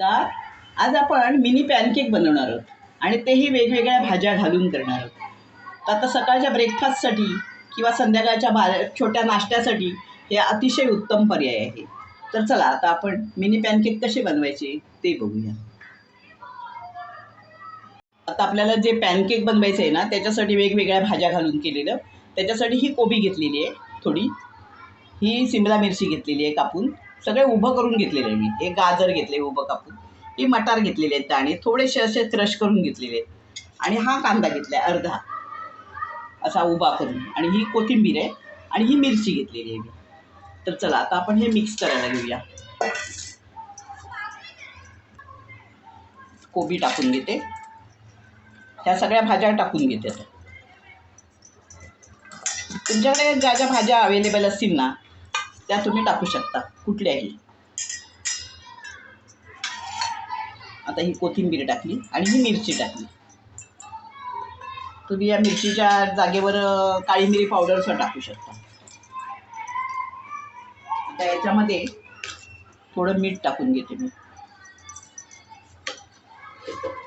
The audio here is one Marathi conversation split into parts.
नमस्कार. आज आपण मिनी पॅनकेक बनवणार आहोत आणि तेही वेगवेगळ्या भाज्या घालून करणार आहोत. तर आता सकाळच्या ब्रेकफास्टसाठी किंवा संध्याकाळच्या भा छोट्या नाश्त्यासाठी हे अतिशय उत्तम पर्याय आहे. तर चला आता आपण मिनी पॅनकेक कसे बनवायचे ते बघूया. आता आपल्याला जे पॅनकेक बनवायचं आहे ना त्याच्यासाठी वेगवेगळ्या भाज्या घालून केलेलं. त्याच्यासाठी ही कोबी घेतलेली आहे थोडी. ही सिमला मिरची घेतलेली आहे कापून. सगळे उभं करून घेतलेलं आहे मी. एक गाजर घेतले उभं कापून ही मटार घेतलेले आहेत दाणे थोडेसे असे क्रश करून घेतलेले. आहेत आणि हा कांदा घेतला आहे अर्धा. असा उभा करून. आणि ही कोथिंबीर आहे आणि ही मिरची घेतलेली आहे मी. तर चला आता आपण हे मिक्स करायला घेऊया. कोबी टाकून घेते. ह्या सगळ्या भाज्या टाकून घेते तुमच्याकडे ज्या ज्या भाज्या अवेलेबल असतील ना त्या तुम्ही टाकू शकता कुठल्याही. आता ही कोथिंबीर टाकली आणि ही मिरची टाकली. तुम्ही या मिरचीच्या जागेवर काळी मिरी पावडरसुद्धा टाकू शकता. आता याच्यामध्ये थोडं मीठ टाकून घेते मी.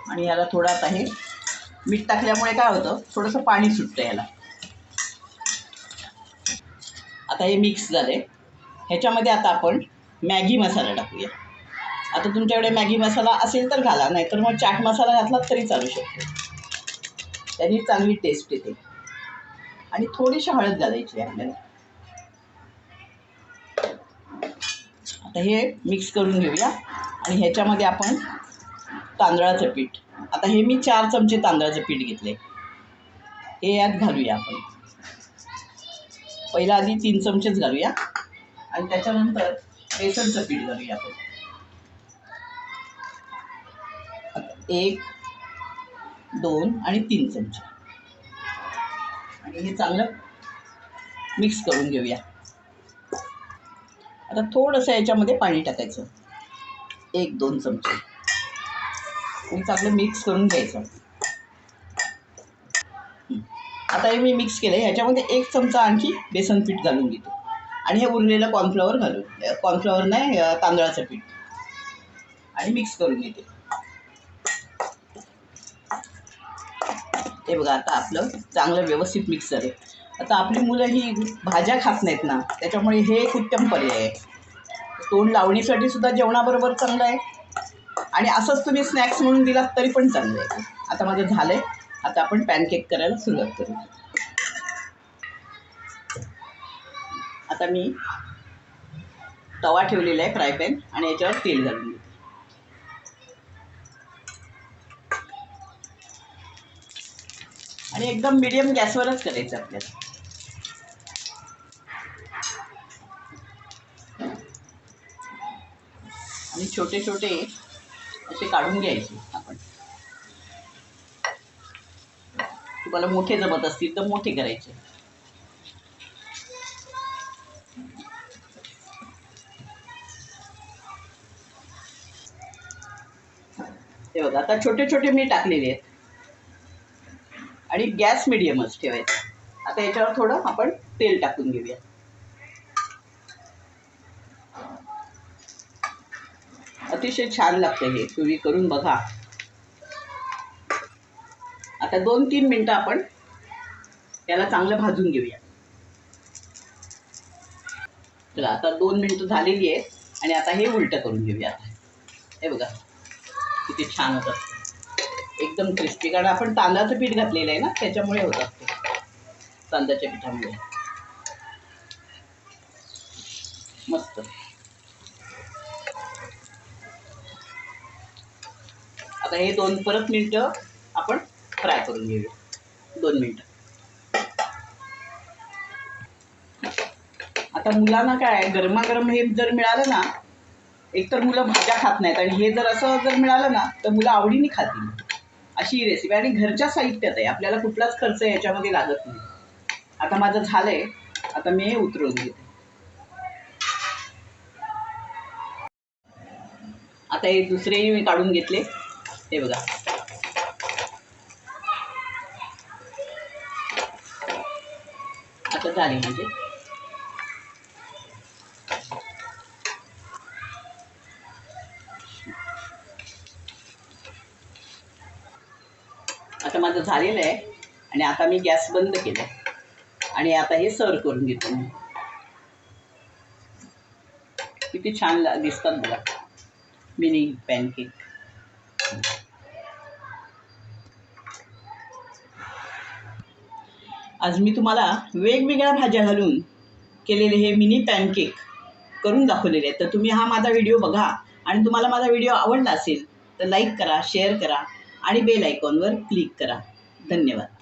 आणि याला थोडं आता हे मीठ टाकल्यामुळे काय होतं थोडंसं पाणी सुटतं याला. आता हे मिक्स झालं. आहे ह्याच्यामध्ये आता आपण मॅगी मसाला टाकूया. आता तुमच्याकडे मॅगी मसाला असेल तर घाला नाहीतर मग चाट मसाला घातला तरी चालू शकतो. त्याची चांगली टेस्ट येते. आणि थोडीशी हळद घालायची आपल्याला. आता हे मिक्स करून घेऊया. आणि ह्याच्यामध्ये आपण तांदळाचं पीठ. आता हे मी चार चमचे तांदळाचं पीठ घेतले हे यात घालूया आपण. पहिला आधी तीन चमचेच घालूया. आणि त्याच्यानंतर बेसनचं पीठ घालूया आपण. एक दोन आणि तीन चमचे. आणि हे चांगलं मिक्स करून घेऊया. आता थोडंसं याच्यामध्ये पाणी टाकायचं. एक दोन चमचे. आणि चांगलं मिक्स करून घ्यायचं. आता हे मी मिक्स केलं ह्याच्यामध्ये एक चमचा आणखी बेसन पीठ घालून घेतो. आणि हे उरलेलं कॉर्नफ्लॉवर घालून कॉर्नफ्लॉवर नाही तांदळाचं पीठ. आणि मिक्स करून घेते. हे बघा आता आपलं चांगलं व्यवस्थित मिक्स आहे. आता आपली मुलं ही भाज्या खात नाहीत ना त्याच्यामुळे हे एक उत्तम पर्याय आहे. तोंड लावणीसाठी सुद्धा जेवणाबरोबर चांगलं आहे. आणि असंच तुम्ही स्नॅक्स म्हणून दिलात तरी पण चांगलं आहे. आता माझं झालं आहे आता आपण पॅनकेक करायला सुरुवात करू. आता मी तवा ठेवलेला आहे फ्राय पॅन आणि याच्यावर तेल घालून घेते. आणि एकदम मिडियम गॅसवरच करायचं आपल्याला. आणि छोटे छोटे असे काढून घ्यायचे आपण. तुम्हाला मोठे जमत असतील तर मोठे करायचे. हे बघा आता छोटे छोटे मी टाकलेले आहेत. आणि गॅस मिडियमच ठेवायचा. आता याच्यावर थोडं आपण तेल टाकून घेऊया. अतिशय छान लागतं हे. तुम्ही करून बघा. आता दोन तीन मिनटं आपण याला चांगलं भाजून घेऊया. चला आता दोन मिनटं झालेली आहेत. आणि आता हे उलटं करून घेऊया आता हे बघा. किती छान होत असतं. एकदम क्रिस्पी कारण आपण तांदळाचं पीठ घातलेलं आहे ना त्याच्यामुळे होत असते. तांदळाच्या पिठामुळे. मस्त. आता हे दोन परत मिनटं आपण फ्राय करून घेऊया. दोन मिनटं. आता मुलांना काय गरमागरम हे जर मिळालं ना एकतर मुलं भाज्या खात नाहीत. आणि हे जर असं जर मिळालं ना तर मुलं आवडीने खातील. अशी ही रेसिपी आणि घरच्या साहित्यात आहे. आपल्याला कुठलाच खर्च याच्यामध्ये लागत नाही. आता माझं झालंय. आता मी हे उतरवून घेते. आता हे दुसरेही मी काढून घेतले. हे बघा. आता झाले म्हणजे माझं झालेलं आहे. आणि आता मी गॅस बंद केला आणि आता हे सर्व करून घेतो मी. किती छान दिसतात बघा. Mini pancake. आज मी तुम्हाला वेगवेगळ्या भाज्या घालून केलेले हे मिनी पॅनकेक करून दाखवलेले आहेत. तर तुम्ही हा माझा व्हिडिओ बघा. आणि तुम्हाला माझा व्हिडिओ आवडला असेल तर लाईक करा शेअर करा. आणि बेल आयकॉनवर क्लिक करा. धन्यवाद.